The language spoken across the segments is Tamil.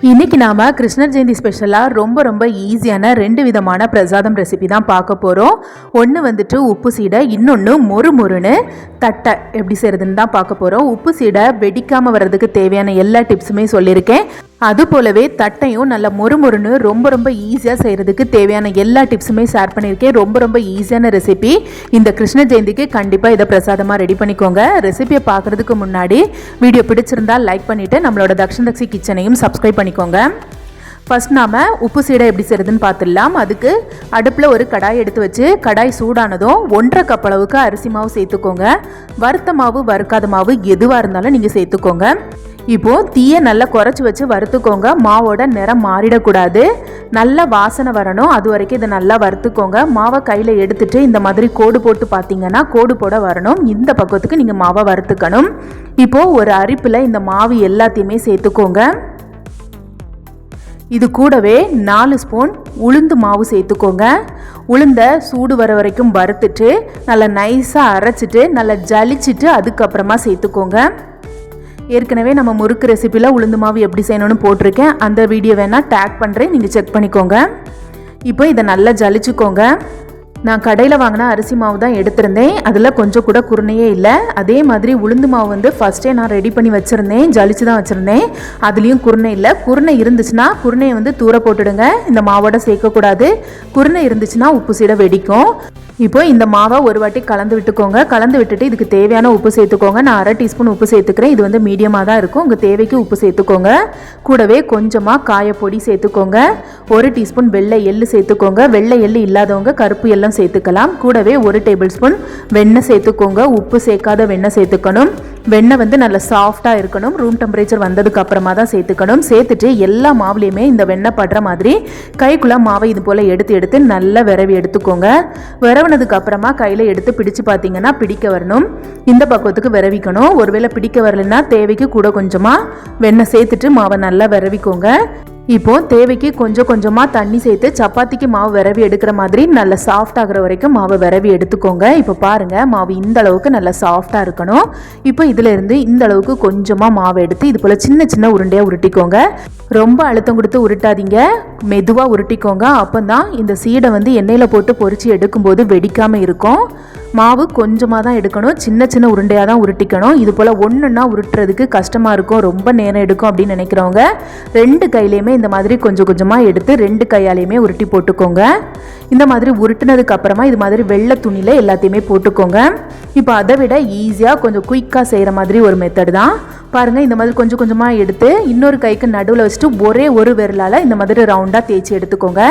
இன்னைக்கு நாம கிருஷ்ணர் ஜெயந்தி ஸ்பெஷலாக ரொம்ப ரொம்ப ஈஸியான ரெண்டு விதமான பிரசாதம் ரெசிபி தான் பார்க்க போகிறோம் ஒன்று வந்துட்டு உப்பு சீடை இன்னொன்று மொறு மொறுன்னு தட்டை எப்படி செய்கிறதுன்னு தான் பார்க்க போகிறோம் உப்பு சீடை வெடிக்காமல் வர்றதுக்கு தேவையான எல்லா டிப்ஸுமே சொல்லியிருக்கேன். அது போலவே தட்டையும் நல்ல மொறுமொறுன்னு ரொம்ப ரொம்ப ஈஸியாக செய்கிறதுக்கு தேவையான எல்லா டிப்ஸுமே ஷேர் பண்ணியிருக்கேன். ரொம்ப ரொம்ப ஈஸியான ரெசிபி இந்த கிருஷ்ண ஜெயந்திக்கு கண்டிப்பாக இதை பிரசாதமாக ரெடி பண்ணிக்கோங்க. ரெசிபியை பார்க்குறதுக்கு முன்னாடி வீடியோ பிடிச்சிருந்தா லைக் பண்ணிவிட்டு நம்மளோட தக்ஷன் தக்ஷி கிச்சனையும் சப்ஸ்கிரைப் பண்ணிக்கோங்க. ஃபர்ஸ்ட் நாம் உப்பு சீடை எப்படி செய்கிறதுன்னு பார்த்துடலாம் அதுக்கு அடுப்பில் ஒரு கடாய் எடுத்து வச்சு கடாய் சூடானதும் ஒன்றரை கப் அளவுக்கு அரிசி மாவு சேர்த்துக்கோங்க. வறுத்த மாவு வறுக்காத மாவு எதுவாக இருந்தாலும் நீங்கள் சேர்த்துக்கோங்க. இப்போ தீயை நல்லா குறைச்சி வச்சு வறுத்துக்கோங்க. மாவோட நிறம் மாறிடக்கூடாது. நல்ல வாசனை வரணும். அது வரைக்கும் இதை நல்லா வறுத்துக்கோங்க. மாவை கையில் எடுத்துட்டு இந்த மாதிரி கோடு போட்டு பார்த்தீங்கன்னா கோடு போட வரணும். இந்த பக்கத்துக்கு நீங்கள் மாவை வறுத்துக்கணும். இப்போது ஒரு அரிப்பில் இந்த மாவு எல்லாத்தையுமே சேர்த்துக்கோங்க. இது கூடவே நாலு ஸ்பூன் உளுந்து மாவு சேர்த்துக்கோங்க. உளுந்த சூடு வர வரைக்கும் வறுத்துட்டு நல்லா நைஸாக அரைச்சிட்டு நல்லா ஜலிச்சிட்டு அதுக்கப்புறமா சேர்த்துக்கோங்க. ஏற்கனவே நம்ம முறுக்கு ரெசிப்பியில் உளுந்து மாவு எப்படி செய்யணும்னு போட்டிருக்கேன். அந்த வீடியோ வேணால் டேக் பண்ணுறேன் நீங்கள் செக் பண்ணிக்கோங்க. இப்போ இதை நல்லா ஜலிச்சுக்கோங்க. நான் கடையில் வாங்கின அரிசி மாவு தான் எடுத்திருந்தேன். அதில் கொஞ்சம் கூட குருணையே இல்லை. அதே மாதிரி உளுந்து மாவு வந்து ஃபஸ்ட்டே நான் ரெடி பண்ணி வச்சுருந்தேன். ஜலிச்சு தான் வச்சுருந்தேன். அதுலேயும் குருணை இல்லை. குருணை இருந்துச்சுன்னா குருணையை வந்து தூர போட்டுடுங்க. இந்த மாவோட சேர்க்கக்கூடாது. குருணை இருந்துச்சுன்னா உப்பு சீடை வெடிக்கும். இப்போ இந்த மாவை ஒரு வாட்டி கலந்து விட்டுக்கோங்க. கலந்து விட்டுட்டு இதுக்கு தேவையான உப்பு சேர்த்துக்கோங்க. நான் அரை டீஸ்பூன் உப்பு சேர்த்துக்கிறேன். இது வந்து மீடியமாக தான் இருக்கும். உங்கள் தேவைக்கு உப்பு சேர்த்துக்கோங்க. கூடவே கொஞ்சமாக காயப்பொடி சேர்த்துக்கோங்க. ஒரு டீஸ்பூன் வெள்ளை எள்ளு சேர்த்துக்கோங்க. வெள்ளை எள்ளு இல்லாதவங்க கருப்பு எல்லாம் சேர்த்துக்கலாம். கூடவே ஒரு டேபிள் ஸ்பூன் வெண்ணெய் சேர்த்துக்கோங்க. உப்பு சேர்க்காத வெண்ணெய் சேர்த்துக்கணும். வெண்ணெய் வந்து நல்ல சாஃப்டாக இருக்கணும். ரூம் டெம்பரேச்சர் வந்ததுக்கு அப்புறமா தான் சேர்த்துக்கணும். சேர்த்துட்டு எல்லா மாவுலேயுமே இந்த வெண்ணெய் படுற மாதிரி கைக்குள்ளே மாவை இது போல் எடுத்து எடுத்து நல்லா விரவி எடுத்துக்கோங்க. விரவினதுக்கு அப்புறமா கையில் எடுத்து பிடிச்சு பார்த்தீங்கன்னா பிடிக்க வரணும். இந்த பக்குவத்துக்கு விரவிக்கணும். ஒருவேளை பிடிக்க வரலைன்னா தேவைக்கு கூட கொஞ்சமாக வெண்ணெய் சேர்த்துட்டு மாவை நல்லா விரவிக்கோங்க. இப்போ தேவைக்கு கொஞ்சம் கொஞ்சமாக தண்ணி சேர்த்து சப்பாத்திக்கு மாவு விரவி எடுக்கிற மாதிரி நல்லா சாஃப்ட் ஆகிற வரைக்கும் மாவை விரவி எடுத்துக்கோங்க. இப்போ பாருங்க மாவு இந்த அளவுக்கு நல்லா சாஃப்டாக இருக்கணும். இப்போ இதுல இருந்து இந்த அளவுக்கு கொஞ்சமாக மாவு எடுத்து இது போல் சின்ன சின்ன உருண்டையாக உருட்டிக்கோங்க. ரொம்ப அழுத்தம் கொடுத்து உருட்டாதீங்க. மெதுவாக உருட்டிக்கோங்க. அப்போ தான் இந்த சீடை வந்து எண்ணெயில் போட்டு பொறிச்சு எடுக்கும்போது வெடிக்காமல் இருக்கும். மாவு கொஞ்சமாக தான் எடுக்கணும். சின்ன சின்ன உருண்டையாக தான் உருட்டிக்கணும். இது போல் ஒன்றுன்னா உருட்டுறதுக்கு கஷ்டமாக இருக்கும். ரொம்ப நேரம் எடுக்கும் அப்படின்னு நினைக்கிறவங்க ரெண்டு கையிலையுமே இந்த மாதிரி கொஞ்சம் கொஞ்சமாக எடுத்து ரெண்டு கையாலையுமே உருட்டி போட்டுக்கோங்க. இந்த மாதிரி உருட்டுனதுக்கு அப்புறமா இது மாதிரி வெள்ளை துணியில் எல்லாத்தையுமே போட்டுக்கோங்க. இப்போ அதை விட ஈஸியாக கொஞ்சம் குயிக்காக செய்கிற மாதிரி ஒரு மெத்தட் தான். பாருங்கள் இந்த மாதிரி கொஞ்சம் கொஞ்சமாக எடுத்து இன்னொரு கைக்கு நடுவில் வச்சுட்டு ஒரே ஒரு விரலால் இந்த மாதிரி ரவுண்டாக தேய்ச்சி எடுத்துக்கோங்க.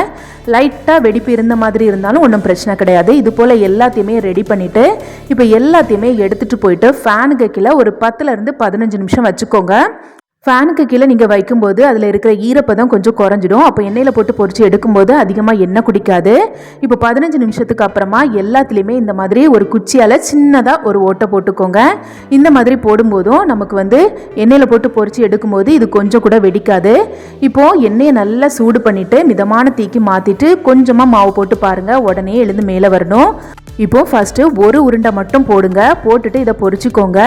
லைட்டாக வெடிப்பு இருந்த மாதிரி இருந்தாலும் ஒன்றும் பிரச்சனை கிடையாது. இது போல் எல்லாத்தையுமே ரெடி பண்ணிவிட்டு இப்போ எல்லாத்தையுமே எடுத்துகிட்டு போயிட்டு ஃபேனுக்கு கீழே ஒரு பத்துலேருந்து பதினஞ்சு நிமிஷம் வச்சுக்கோங்க. ஃபேனுக்கு கீழே நீங்கள் வைக்கும்போது அதில் இருக்கிற ஈரப்பதம் கொஞ்சம் குறைஞ்சிடும். அப்போ எண்ணெயில் போட்டு பொறிச்சு எடுக்கும்போது அதிகமாக எண்ணெய் குடிக்காது. இப்போ பதினஞ்சு நிமிஷத்துக்கு அப்புறமா எல்லாத்துலேயுமே இந்த மாதிரி ஒரு குச்சியால் சின்னதாக ஒரு ஓட்டை போட்டுக்கோங்க. இந்த மாதிரி போடும்போதும் நமக்கு வந்து எண்ணெயில் போட்டு பொறிச்சு எடுக்கும்போது இது கொஞ்சம் கூட வெடிக்காது. இப்போது எண்ணெயை நல்லா சூடு பண்ணிவிட்டு மிதமான தீக்கி மாற்றிட்டு கொஞ்சமாக மாவு போட்டு பாருங்கள் உடனே எழுந்து மேலே வரணும். இப்போது ஃபஸ்ட்டு ஒரு உருண்டை மட்டும் போடுங்க. போட்டுட்டு இதை பொறிச்சிக்கோங்க.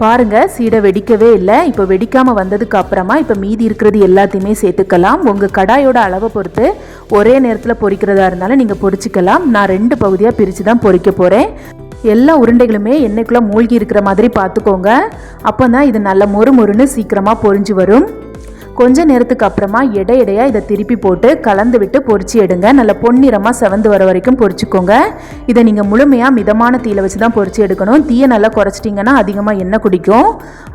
பாருங்க சீடை வெடிக்கவே இல்லை. இப்போ வெடிக்காமல் வந்ததுக்கு அப்புறமா இப்போ மீதி இருக்கிறது எல்லாத்தையுமே சேர்த்துக்கலாம். உங்கள் கடாயோட அளவை பொறுத்து ஒரே நேரத்தில் பொறிக்கிறதா இருந்தாலும் நீங்கள் பொறிச்சிக்கலாம். நான் ரெண்டு பகுதியாக பிரித்து தான் பொறிக்க போகிறேன் எல்லா உருண்டைகளுமே எண்ணெய்க்குள்ளே மூழ்கி இருக்கிற மாதிரி பார்த்துக்கோங்க. அப்போ தான் இது நல்ல மொறு மொறுன்னு சீக்கிரமாக பொரிஞ்சு வரும். கொஞ்ச நேரத்துக்கு அப்புறமா எடை எடையா இதை திருப்பி போட்டு கலந்து விட்டு பொறிச்சு எடுங்க. நல்ல பொன்னிறமாக செவந்து வர வரைக்கும் பொறிச்சிக்கோங்க. இதை நீங்கள் முழுமையாக மிதமான தீயில வச்சு தான் பொரிச்சு எடுக்கணும். தீயை நல்லா குறைச்சிட்டிங்கன்னா அதிகமாக எண்ணெய் குடிக்கும்.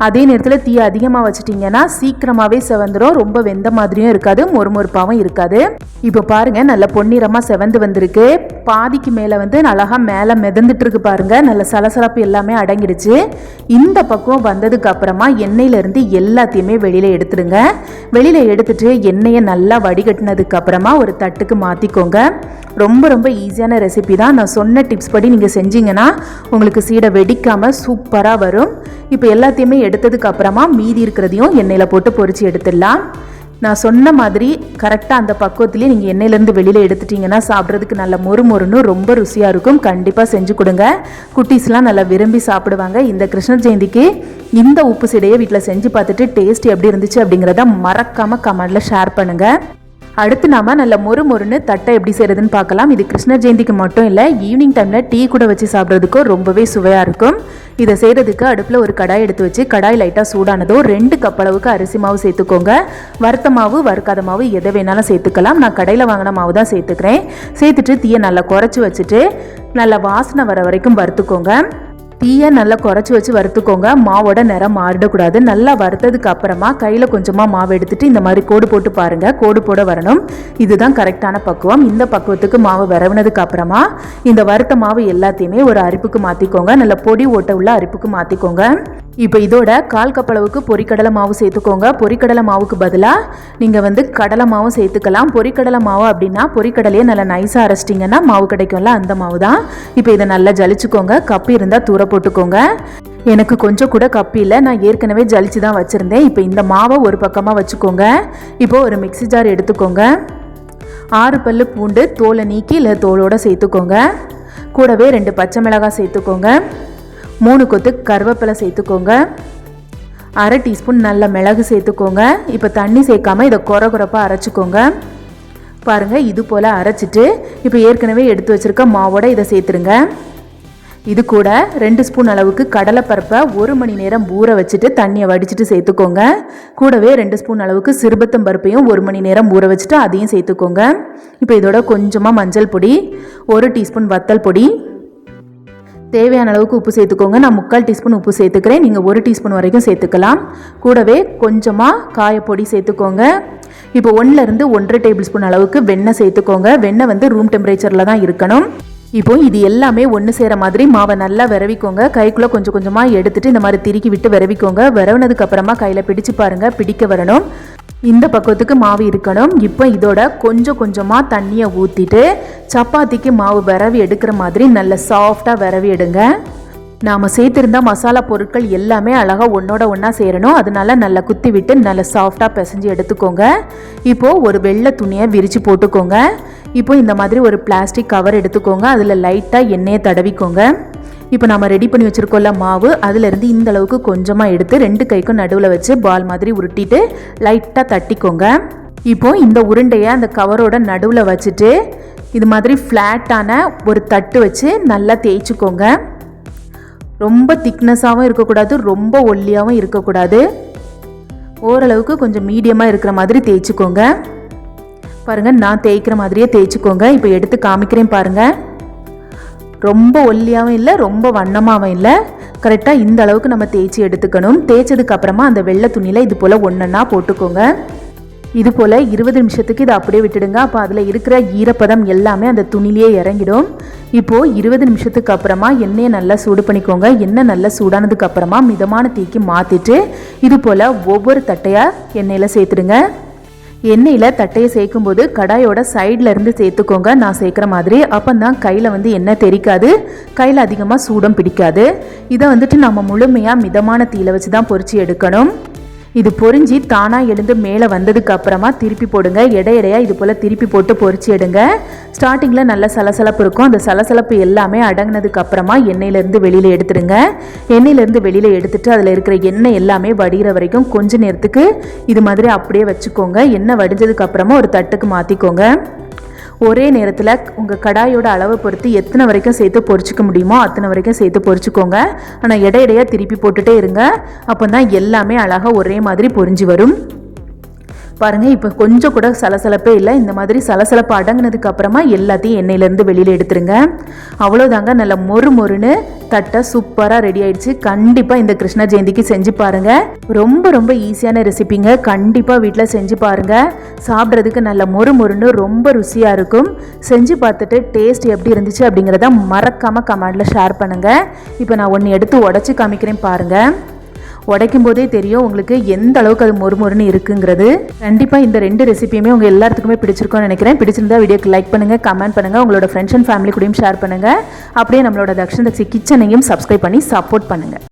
அதே நேரத்தில் தீயை அதிகமாக வச்சிட்டிங்கன்னா சீக்கிரமாகவே செவந்துடும் ரொம்ப வெந்த மாதிரியும் இருக்காது மொறுமொறுப்பாகவும் இருக்காது. இப்போ பாருங்க நல்ல பொன்னிறமாக செவந்து வந்திருக்கு. பாதிக்கு மேலே வந்து அழகாக மேலே மிதந்துட்டு இருக்கு பாருங்க. நல்ல சலசலப்பு எல்லாமே அடங்கிடுச்சு. இந்த பக்கம் வந்ததுக்கு அப்புறமா எண்ணெயிலேருந்து எல்லாத்தையுமே வெளியில் எடுத்துடுங்க. வெளியில் எடுத்துட்டு எண்ணெயை நல்லா வடிகட்டினதுக்கு அப்புறமா ஒரு தட்டுக்கு மாற்றிக்கோங்க ரொம்ப ரொம்ப ஈஸியான ரெசிபி தான். நான் சொன்ன டிப்ஸ் படி நீங்கள் செஞ்சீங்கன்னா உங்களுக்கு சீடை வெடிக்காமல் சூப்பராக வரும். இப்போ எல்லாத்தையுமே எடுத்ததுக்கு அப்புறமா மீதி இருக்கிறதையும் எண்ணெயில் போட்டு பொறிச்சு எடுத்துடலாம். நான் சொன்ன மாதிரி கரெக்டாக அந்த பக்குவத்துலேயே நீங்கள் எண்ணெயிலேருந்து வெளியில் எடுத்துட்டிங்கன்னா சாப்பிட்றதுக்கு நல்ல மொறு மொறுன்னு ரொம்ப ருசியாக இருக்கும். கண்டிப்பாக செஞ்சு கொடுங்க. குட்டீஸ்லாம் நல்லா விரும்பி சாப்பிடுவாங்க. இந்த கிருஷ்ணர் ஜெயந்திக்கு இந்த உப்பு சிடையை வீட்டில் செஞ்சு பார்த்துட்டு டேஸ்ட் எப்படி இருந்துச்சு அப்படிங்கிறத மறக்காமல் கமெண்டில் ஷேர் பண்ணுங்கள் அடுத்து நாம நல்ல மொறு மொறுன்னு தட்டை எப்படி செய்யறதுன்னு பார்க்கலாம். இது கிருஷ்ண ஜெயந்திக்கு மட்டும் இல்லை ஈவினிங் டைமில் டீ கூட வச்சு சாப்பிட்றதுக்கும் ரொம்பவே சுவையாக இருக்கும். இதை செய்கிறதுக்கு அடுப்பில் ஒரு கடாய் எடுத்து வச்சு கடாய் லைட்டாக சூடானதோ ரெண்டு கப் அளவுக்கு அரிசி மாவு சேர்த்துக்கோங்க. வறுத்த மாவு வறுக்காத மாவு எதை வேணாலும் சேர்த்துக்கலாம். நான் கடையில் வாங்கின மாவு தான் சேர்த்துக்கிறேன். சேர்த்துட்டு தீயை நல்லா குறைச்சி வச்சுட்டு நல்லா வாசனை வர வரைக்கும் வறுத்துக்கோங்க. தீயை நல்லா குறைச்சி வச்சு வறுத்துக்கோங்க. மாவோட நிறம் மாறிடக்கூடாது. நல்லா வறுத்ததுக்கு அப்புறமா கையில் கொஞ்சமாக மாவு எடுத்துட்டு இந்த மாதிரி கோடு போட்டு பாருங்கள் கோடு போட வரணும். இதுதான் கரெக்டான பக்குவம். இந்த பக்குவத்துக்கு மாவு வரவினதுக்கு அப்புறமா இந்த வறுத்த மாவு எல்லாத்தையுமே ஒரு அரிப்புக்கு மாற்றிக்கோங்க நல்ல பொடி ஓட்ட உள்ள அரிப்புக்கு மாற்றிக்கோங்க இப்போ இதோட கால் கப்பளவுக்கு பொறிக்கடலை பொரிக்கடலை மாவு சேர்த்துக்கோங்க. பொரிக்கடலை மாவுக்கு பதிலாக நீங்கள் வந்து கடலை மாவும் சேர்த்துக்கலாம். பொரிக்கடலை மாவு அப்படின்னா பொரிக்கடலையே நல்லா நைஸாக அரைச்சிட்டிங்கன்னா மாவு கிடைக்கும்ல அந்த மாவு தான் இப்போ இதை நல்லா ஜலிச்சுக்கோங்க. கப்பு இருந்தால் தூர போட்டுக்கோங்க. எனக்கு கொஞ்சம் கூட கப்பியில் நான் ஏற்கனவே ஜலிச்சு தான் வச்சுருந்தேன். இப்போ இந்த மாவை ஒரு பக்கமாக வச்சுக்கோங்க. இப்போ ஒரு மிக்ஸி ஜார் எடுத்துக்கோங்க. ஆறு பல் பூண்டு தோலை நீக்கி இல்லை தோலோடு சேர்த்துக்கோங்க. கூடவே ரெண்டு பச்சை மிளகாய் சேர்த்துக்கோங்க. மூணு கொத்து கருவேப்பிலை சேர்த்துக்கோங்க. அரை டீஸ்பூன் நல்ல மிளகு சேர்த்துக்கோங்க. இப்போ தண்ணி சேர்க்காம இதை குறை குறைப்பாக அரைச்சிக்கோங்க. பாருங்கள் இது போல் அரைச்சிட்டு இப்போ ஏற்கனவே எடுத்து வச்சுருக்க மாவோட இதை சேர்த்துருங்க. இது கூட ரெண்டு ஸ்பூன் அளவுக்கு கடலைப்பருப்பை ஒரு மணி நேரம் ஊற வச்சுட்டு தண்ணியை வடிச்சிட்டு சேர்த்துக்கோங்க. கூடவே ரெண்டு ஸ்பூன் அளவுக்கு சிறுபத்தம் பருப்பையும் ஒரு மணி நேரம் ஊற வச்சுட்டு அதையும் சேர்த்துக்கோங்க. இப்போ இதோட கொஞ்சமாக மஞ்சள் பொடி ஒரு டீஸ்பூன் வத்தல் பொடி. தேவையான அளவுக்கு உப்பு சேர்த்துக்கோங்க. நான் முக்கால் டீஸ்பூன் உப்பு சேர்த்துக்கிறேன். நீங்கள் ஒரு டீஸ்பூன் வரைக்கும் சேர்த்துக்கலாம். கூடவே கொஞ்சமாக காயப்பொடி சேர்த்துக்கோங்க. இப்போ ஒன்றுலேருந்து ஒன்றரை டேபிள் ஸ்பூன் அளவுக்கு வெண்ணெய் சேர்த்துக்கோங்க. வெண்ணெய் வந்து ரூம் டெம்பரேச்சரில் தான் இருக்கணும். இப்போ இது எல்லாமே ஒன்று சேர மாதிரி மாவை நல்லா விரவிக்கோங்க. கைக்குள்ளே கொஞ்சம் கொஞ்சமாக எடுத்துட்டு இந்த மாதிரி திருக்கி விட்டு விரவிக்கோங்க. விரவினதுக்கு அப்புறமா கையில் பிடிச்சு பாருங்க பிடிக்க வரணும். இந்த பக்கத்துக்கு மாவு இருக்கணும். இப்போ இதோட கொஞ்சம் கொஞ்சமாக தண்ணியை ஊற்றிட்டு சப்பாத்திக்கு மாவு விரவி எடுக்கிற மாதிரி நல்ல சாஃப்டாக விரவி எடுங்க. நாம் சேர்த்துருந்த மசாலா பொருட்கள் எல்லாமே அழகாக ஒன்றோட ஒன்றா சேரணும். அதனால நல்லா குத்தி விட்டு நல்லா சாஃப்டாக பிசைஞ்சு எடுத்துக்கோங்க. இப்போது ஒரு வெள்ளை துணியை விரித்து போட்டுக்கோங்க. இப்போ இந்த மாதிரி ஒரு பிளாஸ்டிக் கவர் எடுத்துக்கோங்க. அதில் லைட்டாக எண்ணெயை தடவிக்கோங்க. இப்போ நம்ம ரெடி பண்ணி வச்சுருக்கோம்ல மாவு அதுலேருந்து இந்த அளவுக்கு கொஞ்சமாக எடுத்து ரெண்டு கைக்கும் நடுவில் வச்சு பால் மாதிரி உருட்டிட்டு லைட்டாக தட்டிக்கோங்க. இப்போ இந்த உருண்டையை அந்த கவரோட நடுவில் வச்சுட்டு இது மாதிரி ஃப்ளாட்டான ஒரு தட்டு வச்சு நல்லா தேய்ச்சிக்கோங்க. ரொம்ப திக்னஸாகவும் இருக்கக்கூடாது ரொம்ப ஒல்லியாகவும் இருக்கக்கூடாது. ஓரளவுக்கு கொஞ்சம் மீடியமாக இருக்கிற மாதிரி தேய்ச்சிக்கோங்க. பாருங்கள் நான் தேய்க்கிற மாதிரியே தேய்ச்சிக்கோங்க. இப்போ எடுத்து காமிக்கிறேன் பாருங்கள் ரொம்ப ஒல்லியாகவும் இல்லை ரொம்ப வண்ணமாகவும் இல்லை. கரெக்டாக இந்த அளவுக்கு நம்ம தேய்ச்சி எடுத்துக்கணும். தேய்ச்சதுக்கு அப்புறமா அந்த வெள்ளை துணியில் இது போல் ஒன்றா போட்டுக்கோங்க. இது போல் இருபது நிமிஷத்துக்கு இதை அப்படியே விட்டுடுங்க. அப்போ அதில் இருக்கிற ஈரப்பதம் எல்லாமே அந்த துணிலேயே இறங்கிடும். இப்போது இருபது நிமிஷத்துக்கு அப்புறமா எண்ணெயை நல்லா சூடு பண்ணிக்கோங்க. எண்ணெய் நல்லா சூடானதுக்கு அப்புறமா மிதமான தீக்கு மாற்றிட்டு இது போல் ஒவ்வொரு தட்டையாக எண்ணெயில் சேர்த்துடுங்க. எண்ணெயில் தட்டையை சேர்க்கும் போது கடாயோட சைடில் இருந்து சேர்த்துக்கோங்க. நான் சேர்க்குற மாதிரி. அப்போ தான் கையில் வந்து எண்ணெய் தெரிக்காது. கையில் அதிகமாக சூடம் பிடிக்காது. இதை வந்துட்டு நம்ம முழுமையாக மிதமான தீயில வச்சு தான் பொறிச்சு எடுக்கணும். இது பொறிஞ்சி தானாக எழுந்து மேலே வந்ததுக்கு அப்புறமா திருப்பி போடுங்க. எடை இது போல் திருப்பி போட்டு பொறிச்சு எடுங்க. ஸ்டார்டிங்கில் நல்ல சலசலப்பு இருக்கும். அந்த சலசலப்பு எல்லாமே அடங்கினதுக்கு அப்புறமா எண்ணெயிலேருந்து வெளியில் எடுத்துடுங்க. எண்ணெயிலேருந்து வெளியில் எடுத்துட்டு அதில் இருக்கிற எண்ணெய் எல்லாமே வடிகிற வரைக்கும் கொஞ்ச நேரத்துக்கு இது மாதிரி அப்படியே வச்சுக்கோங்க. எண்ணெய் வடிஞ்சதுக்கு அப்புறமா ஒரு தட்டுக்கு மாற்றிக்கோங்க ஒரே நேரத்தில் உங்கள் கடாயோட அளவை பொறுத்து எத்தனை வரைக்கும் சேர்த்து பொறிச்சிக்க முடியுமோ அத்தனை வரைக்கும் சேர்த்து பொறிச்சிக்கோங்க. ஆனால் இடையிடையாக திருப்பி போட்டுகிட்டே இருங்க. அப்போ தான் எல்லாமே அழகாக ஒரே மாதிரி பொறிஞ்சு வரும். பாருங்கள் இப்போ கொஞ்சம் கூட சலசலப்பே இல்லை. இந்த மாதிரி சலசலப்பு அடங்கினதுக்கு அப்புறமா எல்லாத்தையும் எண்ணெயிலேருந்து வெளியில் எடுத்துருங்க. அவ்வளோதாங்க நல்ல மொறு மொறுன்னு தட்டை சூப்பராக ரெடி ஆயிடுச்சு. கண்டிப்பாக இந்த கிருஷ்ண ஜெயந்திக்கு செஞ்சு பாருங்கள் ரொம்ப ரொம்ப ஈஸியான ரெசிபிங்க கண்டிப்பாக வீட்டில் செஞ்சு பாருங்கள் சாப்பிட்றதுக்கு நல்ல மொறு மொறுன்னு ரொம்ப ருசியாக இருக்கும். செஞ்சு பார்த்துட்டு டேஸ்ட் எப்படி இருந்துச்சு அப்படிங்கிறத மறக்காமல் கமெண்டில் ஷேர் பண்ணுங்கள் இப்போ நான் ஒன்று எடுத்து உடச்சி காமிக்கிறேன் பாருங்கள் உடைக்கும் போதே தெரியும் உங்களுக்கு எந்த அளவுக்கு அது மொறுமொறுன்னு இருக்குங்கிறது. கண்டிப்பாக இந்த ரெண்டு ரெசிபியுமே உங்கள் எல்லாத்துக்குமே பிடிச்சிருக்கும்னு நினைக்கிறேன். பிடிச்சிருந்தா வீடியோக்கு லைக் பண்ணுங்கள் கமெண்ட் பண்ணுங்கள் உங்களோட ஃப்ரெண்ட்ஸ் அண்ட் ஃபேமிலி கூடயும் ஷேர் பண்ணுங்கள் அப்படியே நம்மளோட தக்ஷன் தக்ஷி கிச்சனையும் சப்ஸ்கிரைப் பண்ணி சப்போர்ட் பண்ணுங்கள்